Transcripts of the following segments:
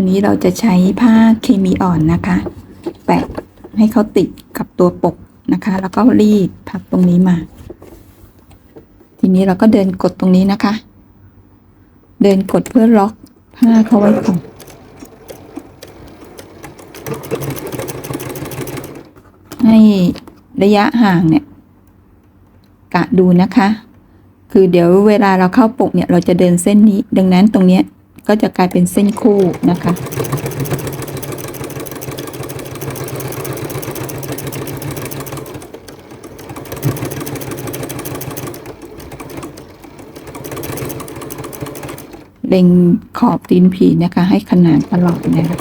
อันนี้เราจะใช้ผ้าเคมีอ่อนนะคะ แปะให้เขาติดกับตัวปกนะคะ แล้วก็รีดพับตรงนี้มา ทีนี้เราก็เดินกดตรงนี้นะคะ เดินกดเพื่อล็อกผ้าเขาไว้ก่อนให้ระยะห่างเนี่ย กะดูนะคะ คือเดี๋ยวเวลาเราเข้าปกเนี่ย เราจะเดินเส้นนี้ ดังนั้นตรงเนี้ย ก็จะกลายเป็นเส้นคู่นะคะ เล็งขอบตีนผีนะคะ ให้ขนานตลอดนะคะ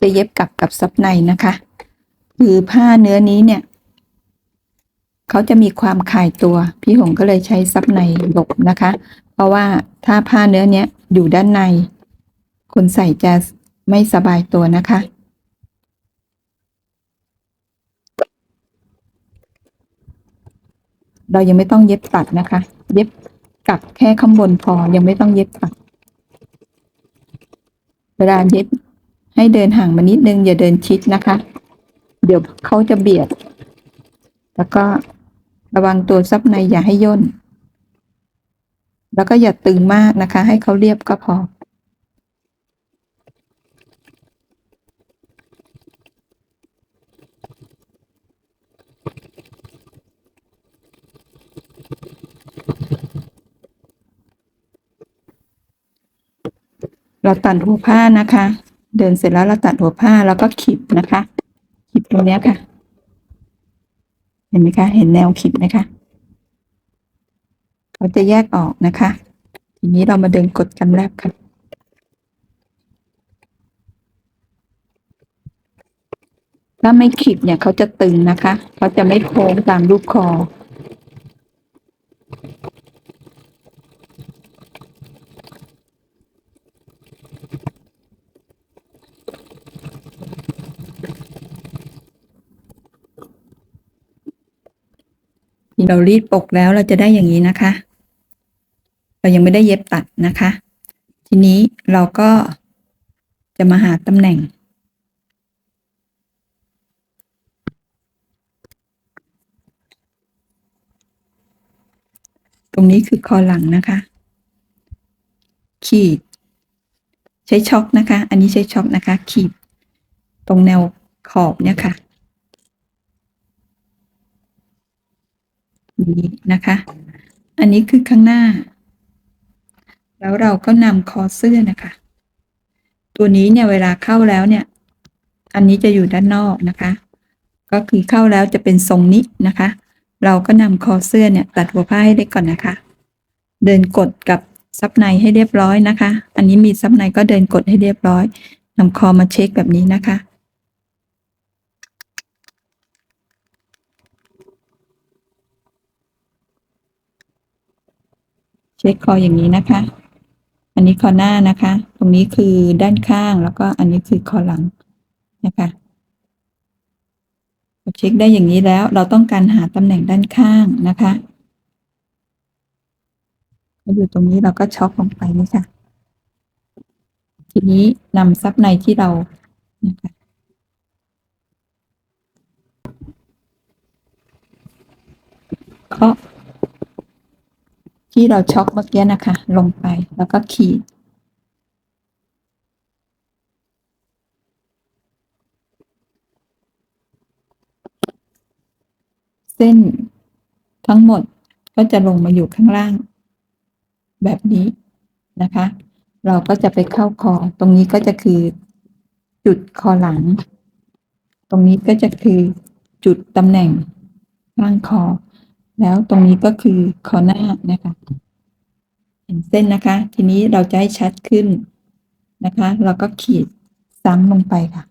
จะเย็บกลับกับซับในนะคะ คือผ้าเนื้อนี้เนี่ย เขาจะมีความคายตัว พี่หงก็เลยใช้ซับในหลบนะคะ เพราะว่าถ้าผ้าเนื้อเนี้ยอยู่ด้านใน คนใส่จะไม่สบายตัวนะคะ เรายังไม่ต้องเย็บตัดนะคะ เย็บกลับแค่ข้างบนพอยังไม่ต้องเย็บตัด เวลาเย็บให้เดินห่างมานิดนึงอย่าเดินชิดนะคะ เดี๋ยวเขาจะเบียด แล้วก็ ระวังตัวซับในอย่าให้ย่น แล้วก็อย่าตึงมากนะคะ ให้เขาเรียบก็พอ เราตัดหัวผ้านะคะ เดินเสร็จแล้วเราตัดหัวผ้าแล้วก็ขีดนะคะขีดตรงนี้ค่ะ นไหมคะ เห็นแนวขีดไหมคะเขาจะแยกออกนะคะ ทีนี้เรามาเดินกดกันแรกค่ะถ้าไม่ขีดเนี่ยเขาจะตึงนะคะเขาจะไม่โค้งตามรูปคอ เรารีดปกแล้วเราจะได้อย่างนี้นะคะ เรายังไม่ได้เย็บตัดนะคะ ทีนี้เราก็จะมาหาตำแหน่ง ตรงนี้คือคอหลังนะคะ ขีด ใช้ช็อกนะคะ อันนี้ใช้ช็อกนะคะ ขีด ตรงแนวขอบเนี่ยค่ะ นี้นะคะ อันนี้คือข้างหน้า แล้วเราก็นำคอเสื้อนะคะ ตัวนี้เนี่ยเวลาเข้าแล้วเนี่ย อันนี้จะอยู่ด้านนอกนะคะ ก็คือเข้าแล้วจะเป็นทรงนี้นะคะ เราก็นำคอเสื้อเนี่ย ตัดหัวผ้าให้ได้ก่อนนะคะ เดินกดกับซับในให้เรียบร้อยนะคะ อันนี้มีซับในก็เดินกดให้เรียบร้อยนำคอมาเช็คแบบนี้นะคะ เช็คคออย่างนี้นะคะ อันนี้คอหน้านะคะ ตรงนี้คือด้านข้างแล้วก็อันนี้คือคอหลังนะคะเช็คได้อย่างนี้แล้วเราต้องการหาตำแหน่งด้านข้างนะคะมาอยู่ตรงนี้เราก็ช็อกลงไปนี่ค่ะ ทีนี้นำซับในที่เรานะคะเคาะ ที่เราช็อกเมื่อกี้นะคะ ลงไปแล้วก็ขีด เส้นทั้งหมดก็จะลงมาอยู่ข้างล่าง แบบนี้นะคะ เราก็จะไปเข้าคอ ตรงนี้ก็จะคือจุดคอหลัง ตรงนี้ก็จะคือจุดตำแหน่งข้างคอ แล้วตรงนี้ก็คือคอหน้านะคะ เห็นเส้นนะคะ ทีนี้เราจะให้ชัดขึ้นนะคะ เราก็ขีดซ้ำลงไปค่ะ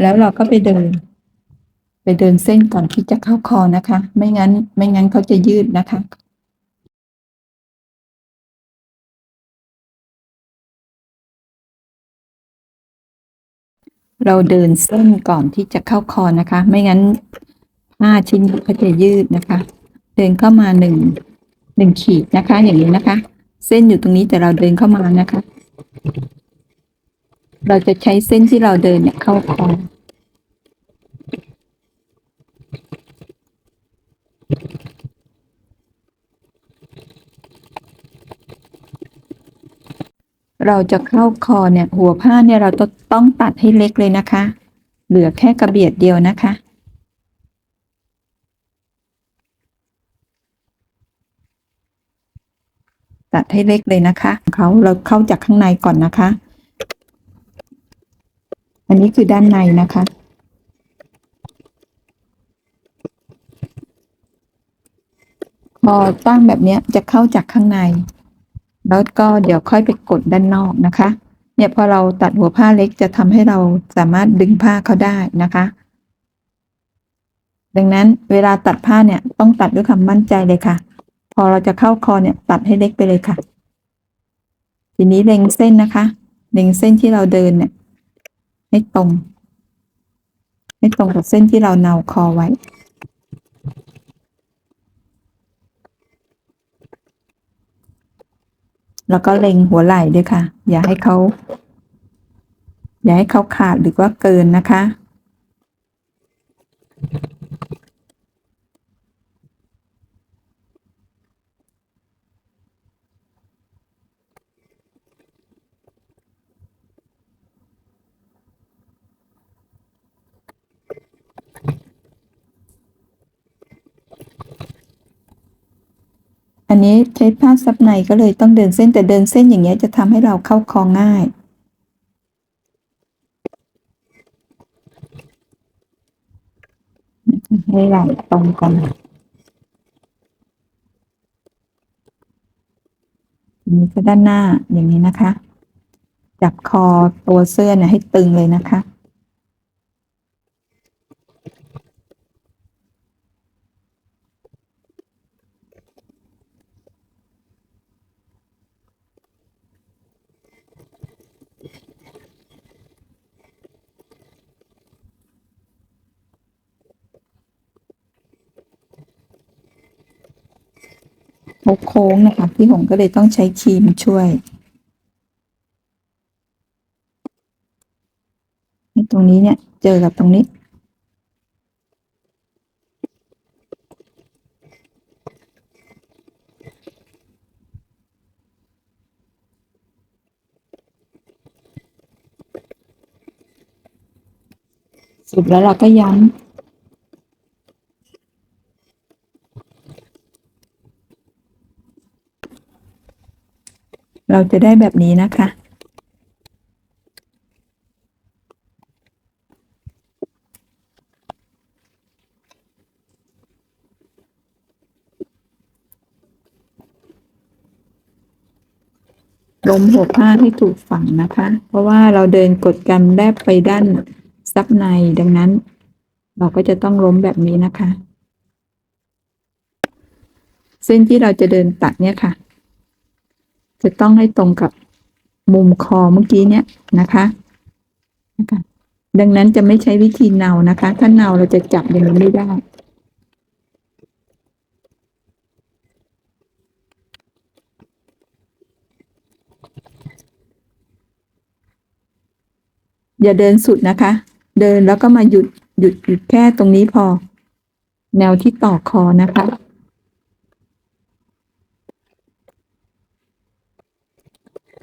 แล้วเราก็ไปเดิน ไปเดินเส้นก่อนที่จะเข้าคอนะคะ ไม่งั้น ไม่งั้นเขาจะยืดนะคะเราเดินเส้นก่อนที่จะเข้าคอนะคะ ไม่งั้น ผ้าชิ้นเขาจะยืดนะคะ เดินเข้ามาหนึ่งหนึ่งขีดนะคะ อย่างนี้นะคะ เส้นอยู่ตรงนี้แต่เราเดินเข้ามานะคะ เราจะใช้เส้นที่เราเดินเนี่ยเข้าคอเราจะเข้าคอเนี่ย หัวผ้าเนี่ยเราต้องตัดให้เล็กเลยนะคะ เหลือแค่กระเบียดเดียวนะคะ ตัดให้เล็กเลยนะคะเขาเราเข้าจากข้างในก่อนนะคะ อันนี้คือด้านในนะคะ พอตั้งแบบนี้จะเข้าจากข้างใน แล้วก็เดี๋ยวค่อยไปกดด้านนอกนะคะ เนี่ยพอเราตัดหัวผ้าเล็กจะทำให้เราสามารถดึงผ้าเขาได้นะคะดังนั้นเวลาตัดผ้าเนี่ยต้องตัดด้วยความมั่นใจเลยค่ะ พอเราจะเข้าคอเนี่ยตัดให้เล็กไปเลยค่ะ ทีนี้เล็งเส้นนะคะ เล็งเส้นที่เราเดินเนี่ย ให้ตรง ให้ตรงกับเส้นที่เราเนาคอไว้แล้วก็เล็งหัวไหล่ด้วยค่ะ อย่าให้เขา อย่าให้เขาขาดหรือว่าเกินนะคะ อั นนี้ใช้ผ้าซับในก็เลยต้องเดินเส้นแต่เดินเส้นอย่างเงี้ยจะทำให้เราเข้าคอง่ายให้ไหลตรงกันนี้ก็ด้านหน้าอย่างนี้นะคะ จับคอตัวเสื้อเนี่ยให้ตึงเลยนะคะ โค้งนะคะ พี่หงก็เลยต้องใช้ครีมช่วยให้ตรงนี้เนี่ยเจอกับตรงนี้ สุดแล้วเราก็ย้ำ เราจะได้แบบนี้นะคะล้มหัวผ้าให้ถูกฝั่งนะคะ เพราะว่าเราเดินกดกันแลบไปด้านซับในดังนั้น เราก็จะต้องล้มแบบนี้นะคะ เส้นที่เราจะเดินตัดเนี่ยค่ะ จะต้องให้ตรงกับมุมคอเมื่อกี้เนี่ยนะคะนะคะดังนั้นจะไม่ใช้วิธีเนานะคะ ถ้าเนาเราจะจับอย่างนี้ไม่ได้อย่าเดินสุดนะคะ เดินแล้วก็มาหยุดหยุดหยุดแค่ตรงนี้พอ แนวที่ต่อคอนะคะ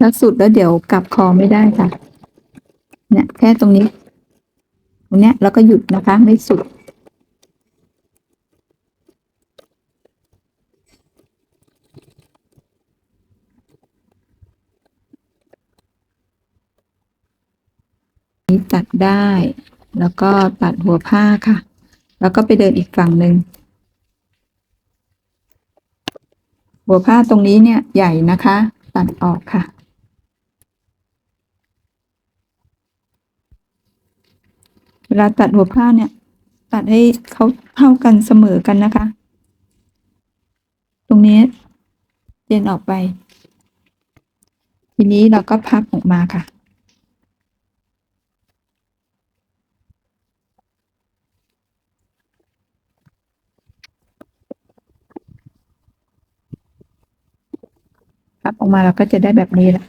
ถ้าสุดแล้วเดี๋ยวกลับคอไม่ได้ค่ะ เนี่ยแค่ตรงนี้ ตรงเนี้ยแล้วก็หยุดนะคะ ไม่สุด นี้ตัดได้ แล้วก็ตัดหัวผ้าค่ะ แล้วก็ไปเดินอีกฝั่งหนึ่งหัวผ้าตรงนี้เนี่ยใหญ่นะคะ ตัดออกค่ะ เวลาตัดหัวผ้าเนี่ย ตัดให้เขาเท่ากันเสมอกันนะคะ ตรงนี้เจนออกไป ทีนี้เราก็พับออกมาค่ะ พับออกมาเราก็จะได้แบบนี้แหละ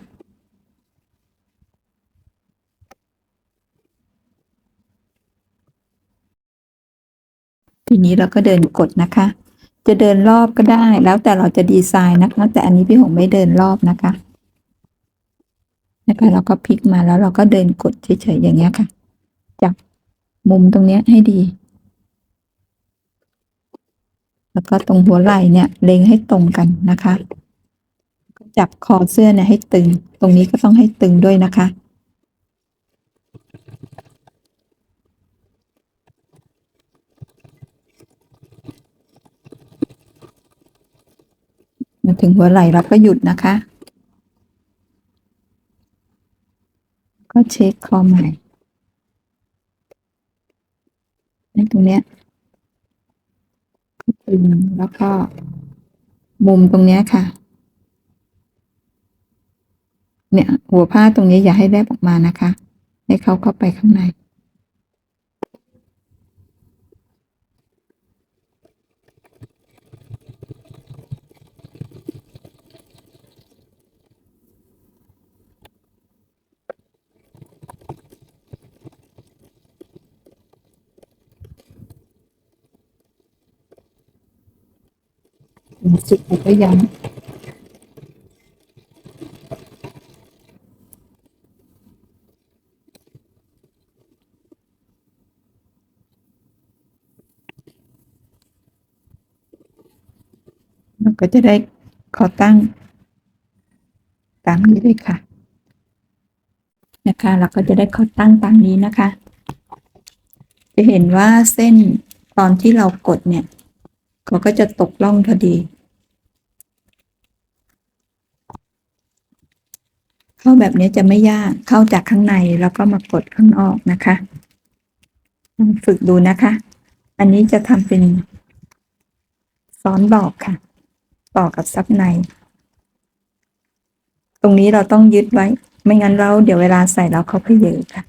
ทีนี้เราก็เดินกดนะคะ จะเดินรอบก็ได้ แล้วแต่เราจะดีไซน์นะคะ แต่อันนี้พี่หงไม่เดินรอบนะคะนะคะเราก็พลิกมาแล้วเราก็เดินกดเฉยๆอย่างเงี้ยค่ะ จับมุมตรงเนี้ยให้ดี แล้วก็ตรงหัวไหล่เนี่ยเล็งให้ตรงกันนะคะ จับคอเสื้อเนี่ยให้ตึง ตรงนี้ก็ต้องให้ตึงด้วยนะคะ มาถึงหัวไหล่เราก็หยุดนะคะ ก็เช็คคอใหม่ในตรงเนี้ยตึงแล้วก็มุมตรงเนี้ยค่ะ เนี่ย หัวผ้าตรงนี้อย่าให้แลบออกมานะคะ ให้เขาเข้าไปข้างใน สุดแล้วก็ย้ำเราก็จะได้ขอตั้ง ตามนี้เลยค่ะ นะคะ เราก็จะได้ขอตั้งตามนี้นะคะ จะเห็นว่าเส้นตอนที่เรากดเนี่ยเขาก็จะตกล่องพอดี เข้าแบบนี้จะไม่ยากเข้าจากข้างในแล้วก็มากดข้างนอกนะคะลองฝึกดูนะคะ อันนี้จะทำเป็นซ้อนบอกค่ะ ต่อกับซับใน ตรงนี้เราต้องยึดไว้ ไม่งั้นเราเดี๋ยวเวลาใส่เราเขาเพเยอค่ะ